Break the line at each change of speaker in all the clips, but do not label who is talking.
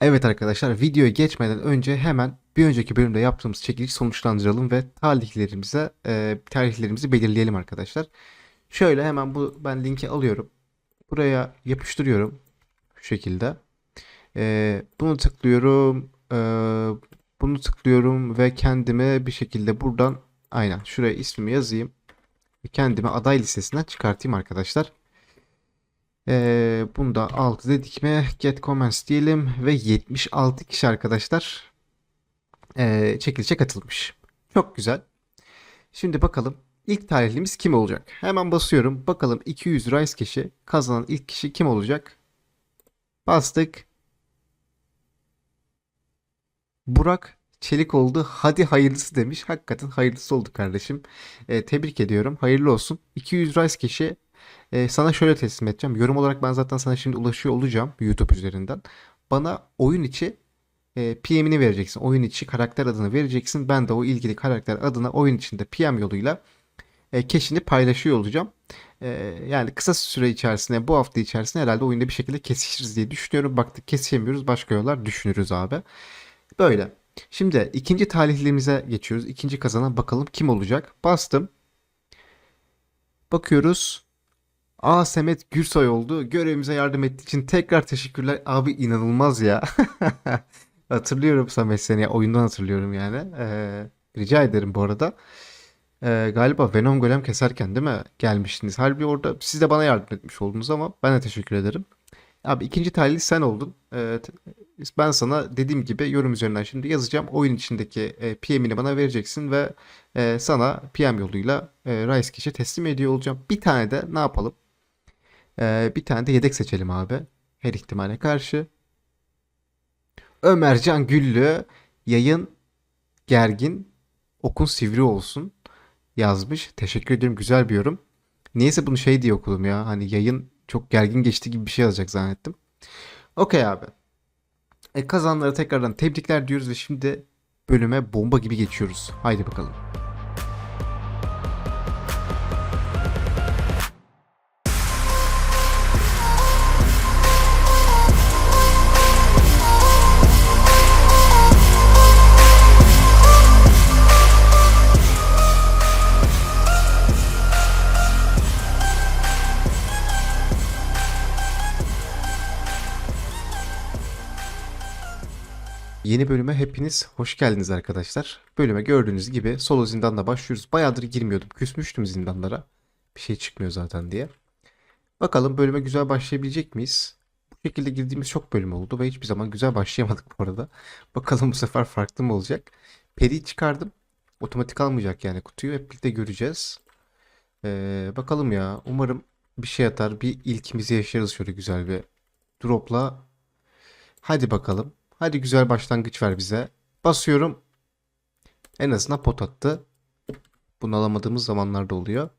Evet arkadaşlar videoya geçmeden önce hemen bir önceki bölümde yaptığımız çekiliş sonuçlandıralım ve tarihlerimize e, tarihlerimizi belirleyelim arkadaşlar. Şöyle hemen bu ben linki alıyorum. Buraya yapıştırıyorum. Şu şekilde. E, bunu tıklıyorum. E, bunu tıklıyorum ve kendime bir şekilde buradan aynen şuraya ismimi yazayım. Ve kendime aday listesinden çıkartayım arkadaşlar. Ee, bunu da 6 dedik mi? Get comments diyelim ve 76 kişi arkadaşlar ee, çekilişe katılmış. Çok güzel. Şimdi bakalım ilk tarihlimiz kim olacak? Hemen basıyorum. Bakalım 200 Rice kişi kazanan ilk kişi kim olacak? Bastık. Burak Çelik oldu. Hadi hayırlısı demiş. Hakikaten hayırlısı oldu kardeşim. Ee, tebrik ediyorum. Hayırlı olsun. 200 Rice kişi ee, sana şöyle teslim edeceğim. Yorum olarak ben zaten sana şimdi ulaşıyor olacağım YouTube üzerinden. Bana oyun içi e, PM'ini vereceksin. Oyun içi karakter adını vereceksin. Ben de o ilgili karakter adına oyun içinde PM yoluyla e, keşini paylaşıyor olacağım. E, yani kısa süre içerisinde bu hafta içerisinde herhalde oyunda bir şekilde kesişiriz diye düşünüyorum. Baktık kesişemiyoruz. Başka yollar düşünürüz abi. Böyle. Şimdi ikinci talihlerimize geçiyoruz. İkinci kazanan bakalım kim olacak. Bastım. Bakıyoruz. Aa Semet Gürsoy oldu. Görevimize yardım ettiği için tekrar teşekkürler. Abi inanılmaz ya. Hatırlıyorum Samet seni. Oyundan hatırlıyorum yani. Ee, rica ederim bu arada. Ee, galiba Venom Golem keserken değil mi gelmiştiniz? Halbuki orada siz de bana yardım etmiş oldunuz ama ben de teşekkür ederim. Abi ikinci talih sen oldun. Ee, ben sana dediğim gibi yorum üzerinden şimdi yazacağım. Oyun içindeki e, PM'ini bana vereceksin ve e, sana PM yoluyla e, Rice kişi teslim ediyor olacağım. Bir tane de ne yapalım? Ee, bir tane de yedek seçelim abi. Her ihtimale karşı. Ömercan Güllü yayın gergin okun sivri olsun yazmış. Teşekkür ederim güzel bir yorum. Niyeyse bunu şey diye okudum ya. Hani yayın çok gergin geçti gibi bir şey yazacak zannettim. Okey abi. E, kazanları tekrardan tebrikler diyoruz ve şimdi bölüme bomba gibi geçiyoruz. Haydi bakalım. Yeni bölüme hepiniz hoş geldiniz arkadaşlar. Bölüme gördüğünüz gibi solo zindanla başlıyoruz. Bayağıdır girmiyordum. Küsmüştüm zindanlara. Bir şey çıkmıyor zaten diye. Bakalım bölüme güzel başlayabilecek miyiz? Bu şekilde girdiğimiz çok bölüm oldu ve hiçbir zaman güzel başlayamadık bu arada. Bakalım bu sefer farklı mı olacak? Peri'yi çıkardım. Otomatik almayacak yani kutuyu. Hep birlikte göreceğiz. Ee, bakalım ya. Umarım bir şey atar. Bir ilkimizi yaşarız şöyle güzel bir dropla. Hadi bakalım. Hadi güzel başlangıç ver bize. Basıyorum. En azından pot attı. Bunu alamadığımız zamanlarda oluyor.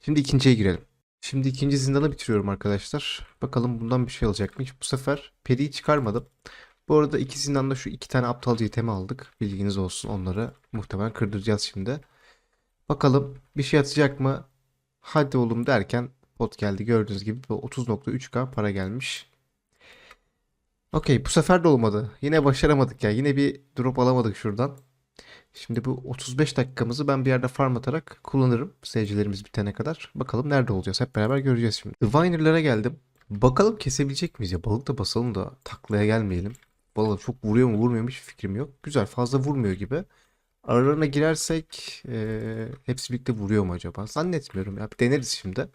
Şimdi ikinciye girelim. Şimdi ikinci zindanı bitiriyorum arkadaşlar. Bakalım bundan bir şey alacak mı? Bu sefer periyi çıkarmadım. Bu arada iki zindanda şu iki tane aptalca itemi aldık. Bilginiz olsun onları. Muhtemelen kırdıracağız şimdi. Bakalım bir şey atacak mı? Hadi oğlum derken pot geldi. Gördüğünüz gibi 30.3k para gelmiş. Okey bu sefer de olmadı. Yine başaramadık ya. Yine bir drop alamadık şuradan. Şimdi bu 35 dakikamızı ben bir yerde farm atarak kullanırım. Seyircilerimiz bitene kadar. Bakalım nerede olacağız. Hep beraber göreceğiz şimdi. Diviner'lara geldim. Bakalım kesebilecek miyiz ya? Balık da basalım da taklaya gelmeyelim. Balık çok vuruyor mu vurmuyor mu hiç fikrim yok. Güzel fazla vurmuyor gibi. Aralarına girersek eee, hepsi birlikte vuruyor mu acaba? Zannetmiyorum ya. Bir deneriz şimdi.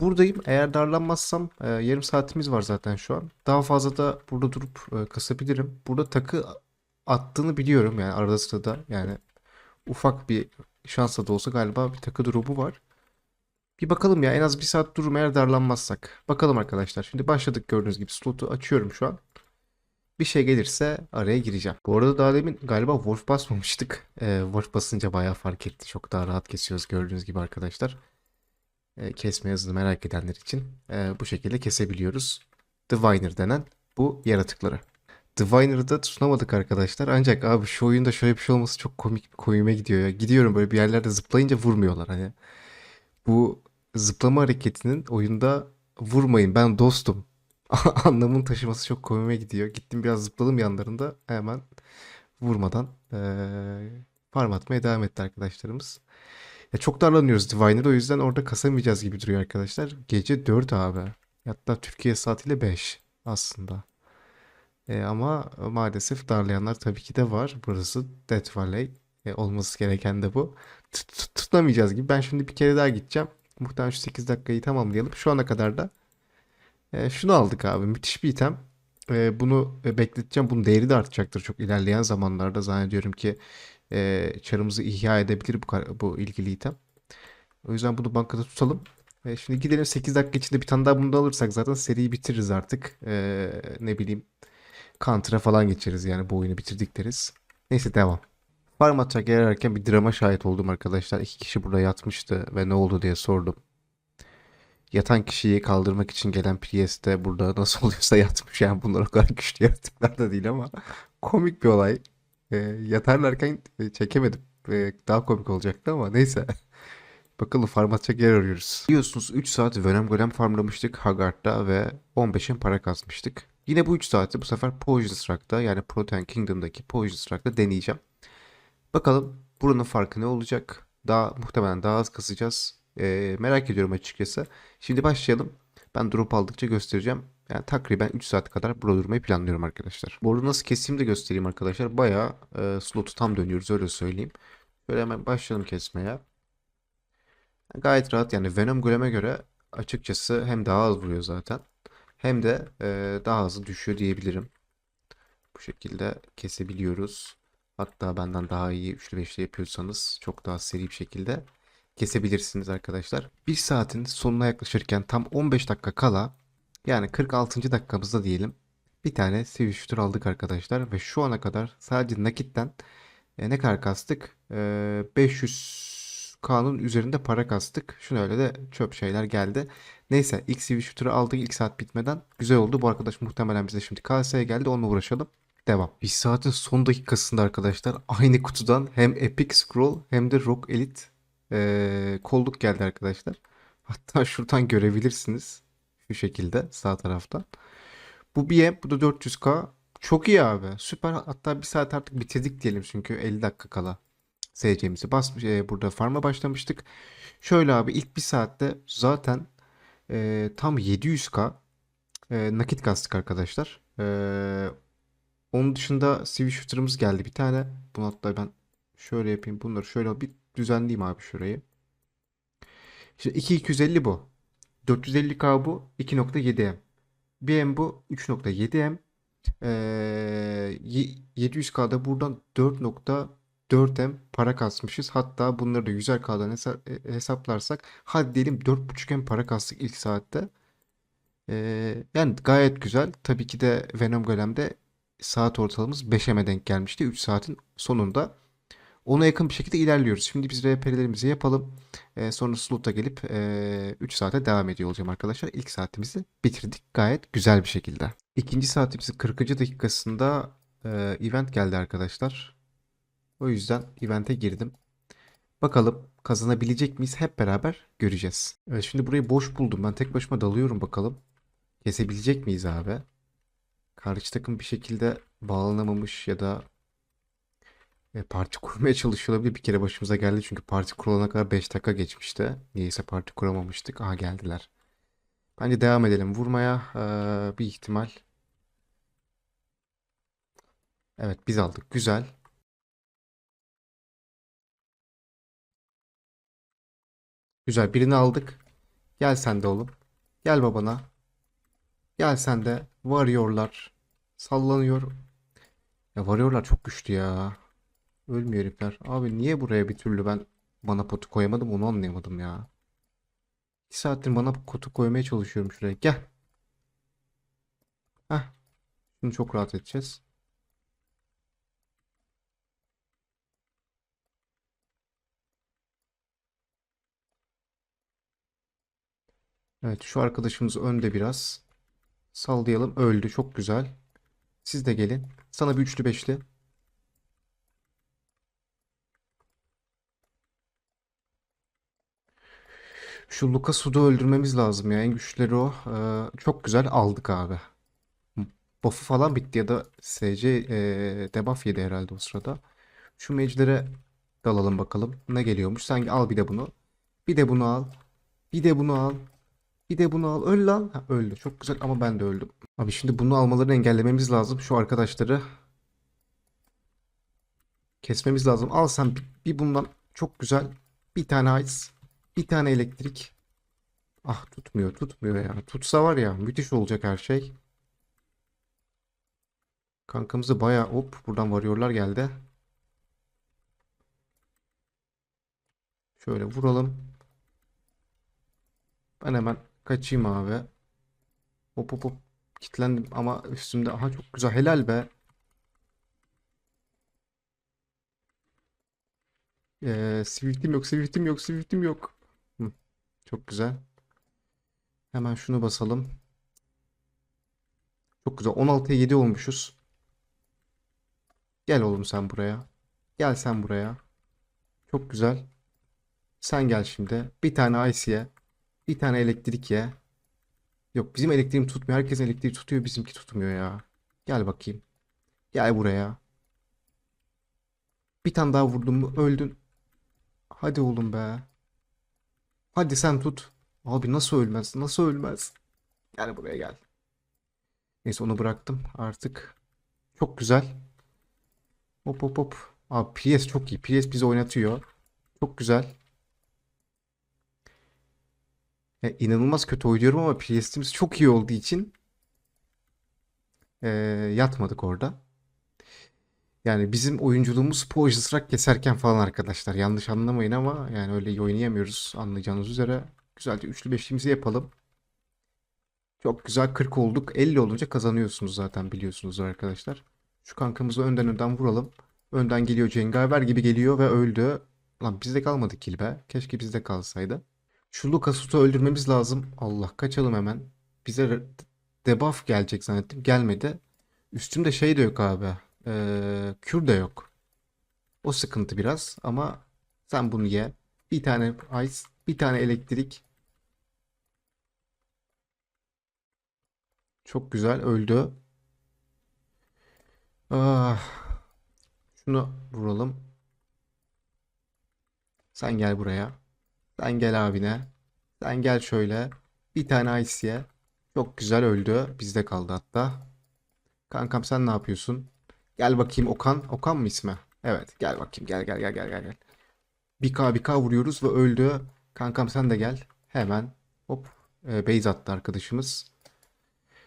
Buradayım. Eğer darlanmazsam e, yarım saatimiz var zaten şu an. Daha fazla da burada durup e, kasabilirim. Burada takı attığını biliyorum yani arada sırada yani ufak bir şansla da olsa galiba bir takı durumu var. Bir bakalım ya en az bir saat dururum eğer darlanmazsak. Bakalım arkadaşlar. Şimdi başladık gördüğünüz gibi slotu açıyorum şu an. Bir şey gelirse araya gireceğim. Bu arada daha demin galiba Wolf basmamıştık. E, Wolf basınca bayağı fark etti. Çok daha rahat kesiyoruz gördüğünüz gibi arkadaşlar e, kesme hızını merak edenler için e, bu şekilde kesebiliyoruz. Diviner denen bu yaratıkları. Diviner'da tutunamadık arkadaşlar. Ancak abi şu oyunda şöyle bir şey olması çok komik koyuma gidiyor ya. Gidiyorum böyle bir yerlerde zıplayınca vurmuyorlar hani. Bu zıplama hareketinin oyunda vurmayın ben dostum Anlamın taşıması çok komiğime gidiyor. Gittim biraz zıpladım yanlarında hemen vurmadan eee farm atmaya devam etti arkadaşlarımız. Ya çok darlanıyoruz Divine'da o yüzden orada kasamayacağız gibi duruyor arkadaşlar. Gece 4 abi. Hatta Türkiye saatiyle 5 aslında. E, ama maalesef darlayanlar tabii ki de var. Burası Death Valley. E, olması gereken de bu. Tut- Tutamayacağız gibi. Ben şimdi bir kere daha gideceğim. Muhtemelen şu 8 dakikayı tamamlayalım. Şu ana kadar da e, şunu aldık abi. Müthiş bir item. E, bunu e, bekleteceğim. Bunun değeri de artacaktır çok ilerleyen zamanlarda. Zannediyorum ki e, çarımızı ihya edebilir bu, bu ilgili item. O yüzden bunu bankada tutalım. E, şimdi gidelim 8 dakika içinde bir tane daha bunu da alırsak zaten seriyi bitiririz artık. E, ne bileyim Counter'a falan geçeriz yani bu oyunu bitirdik deriz. Neyse devam. Farm atacak yer ararken bir drama şahit oldum arkadaşlar. İki kişi burada yatmıştı ve ne oldu diye sordum. Yatan kişiyi kaldırmak için gelen Priest de burada nasıl oluyorsa yatmış. Yani bunlar o kadar güçlü yaratıklar da değil ama komik bir olay. E, yatarlarken e, çekemedim. E, daha komik olacaktı ama neyse. Bakalım farm atacak yer arıyoruz. Biliyorsunuz 3 saat Venom Golem farmlamıştık Haggard'da ve 15'in para kasmıştık. Yine bu 3 saati bu sefer Poisonous Rock'ta yani Protean Kingdom'daki Poisonous Rock'ta deneyeceğim. Bakalım buranın farkı ne olacak? Daha muhtemelen daha az kasacağız. Ee, merak ediyorum açıkçası. Şimdi başlayalım. Ben drop aldıkça göstereceğim. Yani takriben 3 saat kadar burada durmayı planlıyorum arkadaşlar. Bu arada nasıl keseyim de göstereyim arkadaşlar. Bayağı e, slotu tam dönüyoruz öyle söyleyeyim. Böyle hemen başlayalım kesmeye. Gayet rahat yani Venom Golem'e göre açıkçası hem daha az vuruyor zaten hem de e, daha hızlı düşüyor diyebilirim. Bu şekilde kesebiliyoruz. Hatta benden daha iyi üçlü beşli yapıyorsanız çok daha seri bir şekilde kesebilirsiniz arkadaşlar. Bir saatin sonuna yaklaşırken tam 15 dakika kala yani 46. dakikamızda diyelim bir tane Shooter aldık arkadaşlar ve şu ana kadar sadece nakitten e, ne kadar kastık? E, 500K'nın üzerinde para kastık. Şunu öyle de çöp şeyler geldi. Neyse ilk Shooter'ı aldık ilk saat bitmeden. Güzel oldu. Bu arkadaş muhtemelen bize şimdi KS'ye geldi. Onunla uğraşalım. Devam. Bir saatin son dakikasında arkadaşlar aynı kutudan hem Epic Scroll hem de Rock Elite e, kolluk geldi arkadaşlar. Hatta şuradan görebilirsiniz. Şu şekilde sağ taraftan. Bu BM, bu da 400K. Çok iyi abi. Süper. Hatta bir saat artık bitirdik diyelim çünkü 50 dakika kala SC'mizi basmış. e, burada farm'a başlamıştık. Şöyle abi ilk bir saatte zaten e, tam 700K e, nakit kastık arkadaşlar. E, onun dışında CV shooter'ımız geldi bir tane. Bunu hatta ben şöyle yapayım. Bunları şöyle bir düzenleyeyim abi şurayı. Şimdi 2250 bu. 450K bu. 2.7M. BM bu 3.7M. Ee, ye- 700K'da buradan 4.4M para kasmışız. Hatta bunları da 100K'dan hesa- e, hesaplarsak hadi diyelim 4.5M para kastık ilk saatte. Ee, yani gayet güzel. Tabii ki de Venom Golem'de saat ortalamamız 5M'e denk gelmişti 3 saatin sonunda. Ona yakın bir şekilde ilerliyoruz. Şimdi biz RP'lerimizi yapalım. Ee, sonra slot'a gelip e, 3 saate devam ediyor olacağım arkadaşlar. İlk saatimizi bitirdik gayet güzel bir şekilde. İkinci saatimizin 40. dakikasında e, event geldi arkadaşlar. O yüzden event'e girdim. Bakalım kazanabilecek miyiz hep beraber göreceğiz. Evet şimdi burayı boş buldum. Ben tek başıma dalıyorum bakalım. Kesebilecek miyiz abi? Karşı takım bir şekilde bağlanamamış ya da e, parti kurmaya çalışıyor olabilir. Bir kere başımıza geldi çünkü parti kurulana kadar 5 dakika geçmişti. Niyeyse parti kuramamıştık. Aha geldiler. Bence devam edelim vurmaya. Ee, bir ihtimal. Evet biz aldık. Güzel. Güzel birini aldık. Gel sen de oğlum. Gel babana. Gel sen de. Varıyorlar. Sallanıyor. Ya varıyorlar çok güçlü ya. Ölmüyor herifler. Abi niye buraya bir türlü ben mana potu koyamadım onu anlayamadım ya. 2 saattir mana potu koymaya çalışıyorum şuraya. Gel. Heh. Şimdi çok rahat edeceğiz. Evet şu arkadaşımız önde biraz. Sallayalım. Öldü. Çok güzel. Siz de gelin. Sana bir üçlü beşli. Şu Lucas'u da öldürmemiz lazım ya. En güçleri o. Ee, çok güzel aldık abi. Buff'u falan bitti ya da SC ee, debuff yedi herhalde o sırada. Şu mage'lere dalalım bakalım. Ne geliyormuş? Sen al bir de bunu. Bir de bunu al. Bir de bunu al. Bir de bunu al. Öl lan. Ha, öldü. Çok güzel ama ben de öldüm. Abi şimdi bunu almalarını engellememiz lazım. Şu arkadaşları kesmemiz lazım. Al sen bir, bir bundan çok güzel. Bir tane ice. Bir tane elektrik. Ah tutmuyor tutmuyor ya. Tutsa var ya müthiş olacak her şey. Kankamızı bayağı hop buradan varıyorlar geldi. Şöyle vuralım. Ben hemen kaçayım abi. Hop hop hop. Kitlendim ama üstümde. Aha çok güzel. Helal be. Ee, Swift'im yok, Swift'im yok, Swift'im yok. Çok güzel. Hemen şunu basalım. Çok güzel. 16'ya 7 olmuşuz. Gel oğlum sen buraya. Gel sen buraya. Çok güzel. Sen gel şimdi. Bir tane ice. Bir tane elektrik ye. Yok bizim elektriğim tutmuyor. Herkes elektriği tutuyor. Bizimki tutmuyor ya. Gel bakayım. Gel buraya. Bir tane daha vurdum mu öldün. Hadi oğlum be. Hadi sen tut. Abi nasıl ölmez? Nasıl ölmez? Gel buraya gel. Neyse onu bıraktım artık. Çok güzel. Hop hop hop. Abi PS çok iyi. PS bizi oynatıyor. Çok güzel. Ya, inanılmaz kötü oynuyorum ama PS'imiz çok iyi olduğu için eee, yatmadık orada. Yani bizim oyunculuğumuz Poison Strike keserken falan arkadaşlar. Yanlış anlamayın ama yani öyle iyi oynayamıyoruz anlayacağınız üzere. Güzelce üçlü beşliğimizi yapalım. Çok güzel 40 olduk. 50 olunca kazanıyorsunuz zaten biliyorsunuz arkadaşlar. Şu kankamızı önden önden vuralım. Önden geliyor Cengaver gibi geliyor ve öldü. Lan bizde kalmadı kill be. Keşke bizde kalsaydı. Şu Lucas'u öldürmemiz lazım. Allah kaçalım hemen. Bize debuff gelecek zannettim. Gelmedi. Üstümde şey de yok abi. Ee, kür de yok. O sıkıntı biraz ama sen bunu ye. Bir tane ice, bir tane elektrik. Çok güzel öldü. Ah, şunu vuralım. Sen gel buraya. Sen gel abine. Sen gel şöyle. Bir tane ice ye. Çok güzel öldü. Bizde kaldı hatta. Kankam sen ne yapıyorsun? Gel bakayım Okan. Okan mı ismi? Evet gel bakayım. Gel gel gel gel gel. gel. Bir K bir K vuruyoruz ve öldü. Kankam sen de gel. Hemen. Hop. Ee, base attı arkadaşımız.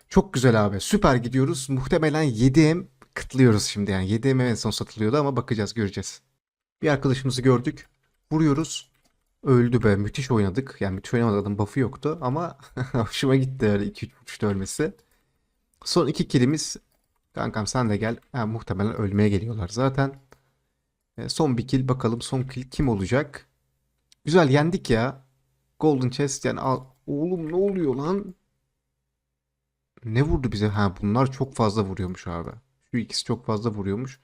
Çok güzel abi. Süper gidiyoruz. Muhtemelen 7M kıtlıyoruz şimdi yani. 7M en son satılıyordu ama bakacağız göreceğiz. Bir arkadaşımızı gördük. Vuruyoruz. Öldü be. Müthiş oynadık. Yani müthiş oynamadık. Adamın buff'ı yoktu ama hoşuma gitti öyle 2-3 vuruşta ölmesi. Son iki killimiz. Kankam sen de gel. Ha, muhtemelen ölmeye geliyorlar zaten. E, son bir kill bakalım. Son kill kim olacak? Güzel yendik ya. Golden Chest yani al. Oğlum ne oluyor lan? Ne vurdu bize? Ha bunlar çok fazla vuruyormuş abi. Şu ikisi çok fazla vuruyormuş.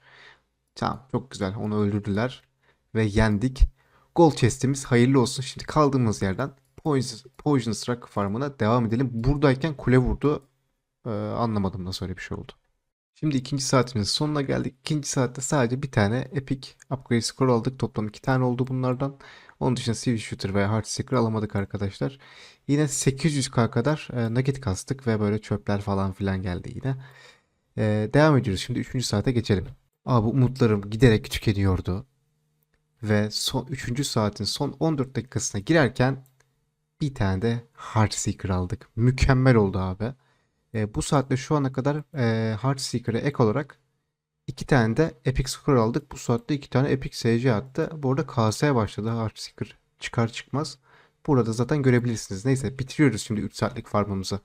Tamam çok güzel. Onu öldürdüler. Ve yendik. Gold chest'imiz hayırlı olsun. Şimdi kaldığımız yerden Poison, Poison Strike farmına devam edelim. Buradayken kule vurdu. Ee, anlamadım nasıl öyle bir şey oldu. Şimdi ikinci saatimizin sonuna geldik. İkinci saatte sadece bir tane Epic Upgrade Score aldık. Toplam iki tane oldu bunlardan. Onun dışında Civil Shooter veya Hard Seeker alamadık arkadaşlar. Yine 800k kadar e, nugget kastık ve böyle çöpler falan filan geldi yine. E, devam ediyoruz. Şimdi 3. saate geçelim. Abi umutlarım giderek tükeniyordu. Ve son 3. saatin son 14 dakikasına girerken bir tane de Heartseeker aldık. Mükemmel oldu abi. E, bu saatte şu ana kadar e, Heartseeker'e ek olarak iki tane de Epic Score aldık. Bu saatte iki tane Epic SC attı. Bu arada KS'ye başladı Heartseeker çıkar çıkmaz. Burada zaten görebilirsiniz. Neyse bitiriyoruz şimdi 3 saatlik farmımızı.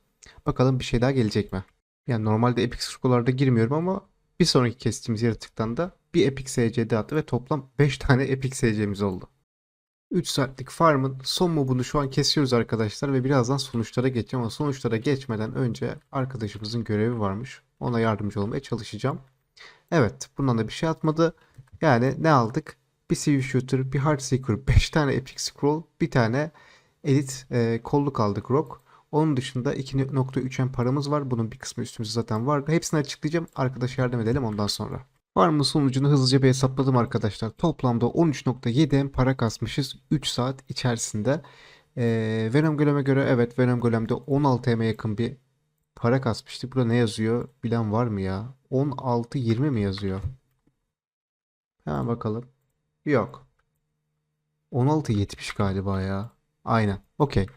Bakalım bir şey daha gelecek mi? Yani normalde Epic Score'larda girmiyorum ama bir sonraki kestiğimiz yaratıktan da bir Epic SC'de attı ve toplam 5 tane Epic SC'miz oldu. 3 saatlik farmın son mobunu şu an kesiyoruz arkadaşlar ve birazdan sonuçlara geçeceğim ama sonuçlara geçmeden önce arkadaşımızın görevi varmış. Ona yardımcı olmaya çalışacağım. Evet bundan da bir şey atmadı. Yani ne aldık? Bir Civil Shooter, bir Heartseeker, 5 tane Epic Scroll, bir tane elit e, kolluk aldık Rock. Onun dışında 2.3M paramız var. Bunun bir kısmı üstümüzde zaten vardı. Hepsini açıklayacağım. Arkadaşa yardım edelim ondan sonra. Farmın sonucunu hızlıca bir hesapladım arkadaşlar. Toplamda 13.7M para kasmışız 3 saat içerisinde. Ee, Venom Golem'e göre evet Venom Golem'de 16M'e yakın bir para kasmıştık. Burada ne yazıyor? Bilen var mı ya? 16-20 mi yazıyor? Hemen bakalım. Yok. 16.70 galiba ya. Aynen. Okey.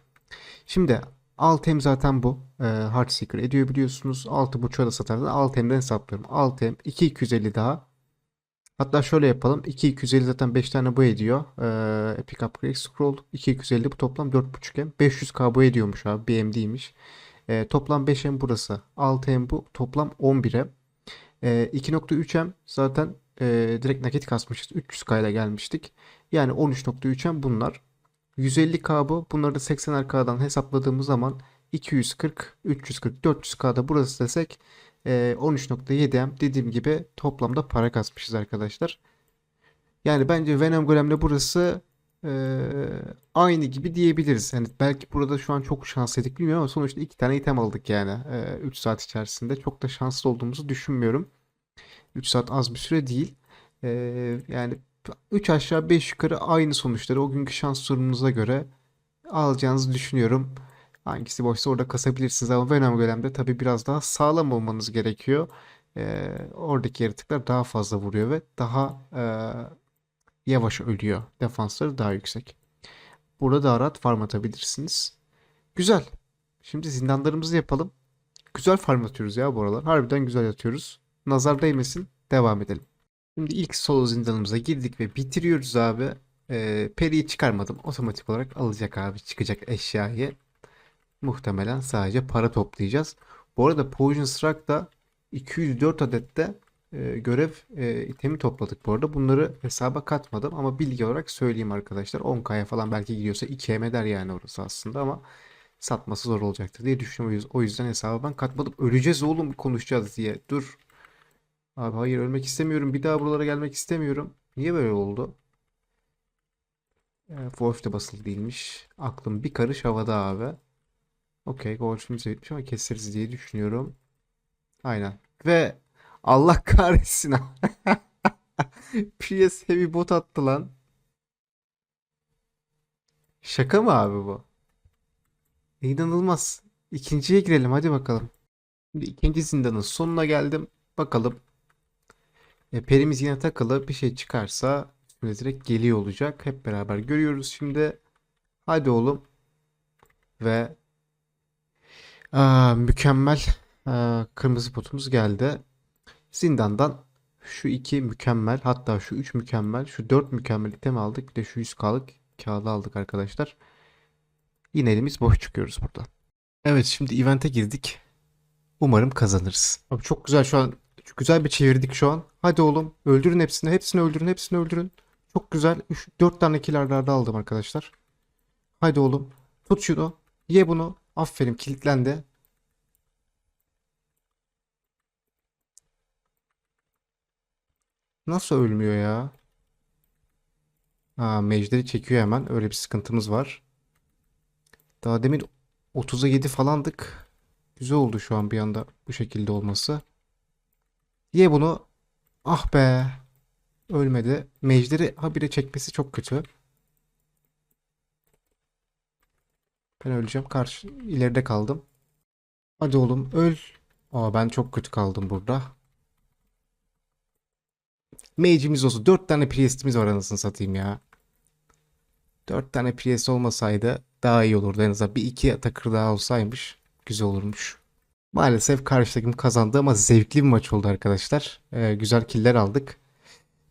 Şimdi Altem zaten bu. Ee, Heartseeker ediyor biliyorsunuz. 6.5'a da satarsan Altem'den hesaplıyorum. Altem 2250 daha. Hatta şöyle yapalım. 2250 zaten 5 tane bu ediyor. Ee, Epic Upgrade Scroll 2250 bu toplam 4.5M. 500k bu ediyormuş abi. BMD'ymiş. Ee, toplam 5M burası. 6M bu. Toplam 11M. Ee, 2.3M zaten e, direkt nakit kasmışız. 300k ile gelmiştik. Yani 13.3M bunlar. 150k bu. Bunları da 80'er hesapladığımız zaman 240, 340, 400k'da burası desek e, 13.7M dediğim gibi toplamda para kasmışız arkadaşlar. Yani bence Venom Golem'le burası e, aynı gibi diyebiliriz. Yani belki burada şu an çok şanslıydık bilmiyorum ama sonuçta iki tane item aldık yani 3 saat içerisinde. Çok da şanslı olduğumuzu düşünmüyorum. 3 saat az bir süre değil. E, yani 3 aşağı 5 yukarı aynı sonuçları o günkü şans durumunuza göre alacağınızı düşünüyorum. Hangisi boşsa orada kasabilirsiniz ama Venom Golem'de tabii biraz daha sağlam olmanız gerekiyor. Ee, oradaki yaratıklar daha fazla vuruyor ve daha e, yavaş ölüyor. Defansları daha yüksek. Burada daha rahat farm atabilirsiniz. Güzel. Şimdi zindanlarımızı yapalım. Güzel farm atıyoruz ya bu aralar. Harbiden güzel atıyoruz. Nazar değmesin. Devam edelim. Şimdi ilk solo zindanımıza girdik ve bitiriyoruz abi. Ee, Peri'yi çıkarmadım. Otomatik olarak alacak abi çıkacak eşyayı. Muhtemelen sadece para toplayacağız. Bu arada Poison Strike'da 204 adette e, görev e, itemi topladık bu arada. Bunları hesaba katmadım ama bilgi olarak söyleyeyim arkadaşlar. 10k'ya falan belki gidiyorsa 2M eder yani orası aslında ama satması zor olacaktır diye düşünüyorum. O yüzden hesaba ben katmadım. Öleceğiz oğlum konuşacağız diye. Dur. Abi hayır ölmek istemiyorum. Bir daha buralara gelmek istemiyorum. Niye böyle oldu? E, Wolf basılı değilmiş. Aklım bir karış havada abi. Okey golfümüz bitmiş ama keseriz diye düşünüyorum. Aynen. Ve Allah kahretsin. PS Heavy bot attı lan. Şaka mı abi bu? İnanılmaz. İkinciye girelim hadi bakalım. Şimdi zindanın sonuna geldim. Bakalım. E, perimiz yine takılı. Bir şey çıkarsa direkt geliyor olacak. Hep beraber görüyoruz şimdi. Hadi oğlum. Ve Aa, mükemmel. Aa, kırmızı potumuz geldi. Zindandan şu iki mükemmel hatta şu üç mükemmel şu dört mükemmel item aldık. Bir de şu 100k'lık kağıdı aldık arkadaşlar. Yine elimiz boş çıkıyoruz buradan. Evet şimdi event'e girdik. Umarım kazanırız. Abi çok güzel şu an. Güzel bir çevirdik şu an. Hadi oğlum öldürün hepsini. Hepsini öldürün. Hepsini öldürün. Çok güzel. 3 4 tane kill arda arda aldım arkadaşlar. Hadi oğlum. Tut şunu. Ye bunu. Aferin kilitlendi. Nasıl ölmüyor ya? Ha, Mejder'i çekiyor hemen. Öyle bir sıkıntımız var. Daha demin 30'a 7 falandık. Güzel oldu şu an bir anda bu şekilde olması. Ye bunu. Ah be. Ölmedi. Mejder'i habire çekmesi çok kötü. Ben öleceğim. Karşı ileride kaldım. Hadi oğlum öl. Aa ben çok kötü kaldım burada. Mage'imiz olsun. 4 tane Priest'imiz var anasını satayım ya. 4 tane Priest olmasaydı daha iyi olurdu. En azından bir iki Atakır daha olsaymış güzel olurmuş. Maalesef karşı takım kazandı ama zevkli bir maç oldu arkadaşlar. Ee, güzel killer aldık.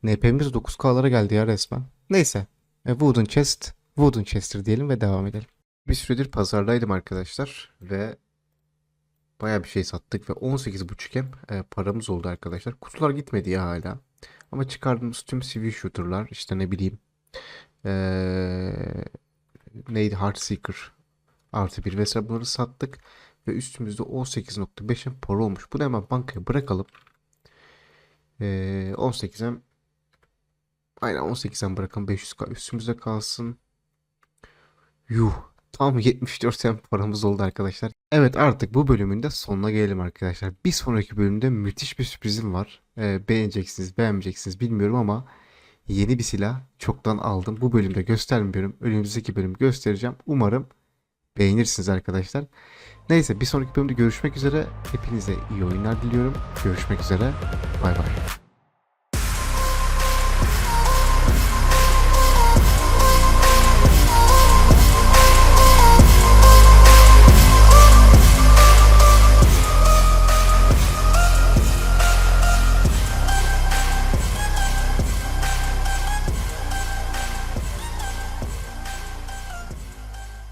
NP'miz 9K'lara geldi ya resmen. Neyse. E, Wooden Chest, Wooden Chester diyelim ve devam edelim. Bir süredir pazardaydım arkadaşlar ve baya bir şey sattık ve 18.5M e, paramız oldu arkadaşlar. Kutular gitmedi ya hala. Ama çıkardığımız tüm CV shooter'lar işte ne bileyim ee, neydi Heartseeker artı bir vesaire bunları sattık ve üstümüzde 18.5'in para olmuş. Bunu hemen bankaya bırakalım. Ee, 18'em aynen 18'en bırakalım 500 üstümüzde kalsın. Yuh Tam 74 M paramız oldu arkadaşlar. Evet artık bu bölümün de sonuna gelelim arkadaşlar. Bir sonraki bölümde müthiş bir sürprizim var. Ee, beğeneceksiniz beğenmeyeceksiniz bilmiyorum ama yeni bir silah çoktan aldım. Bu bölümde göstermiyorum. Önümüzdeki bölüm göstereceğim. Umarım beğenirsiniz arkadaşlar. Neyse bir sonraki bölümde görüşmek üzere. Hepinize iyi oyunlar diliyorum. Görüşmek üzere. Bay bay.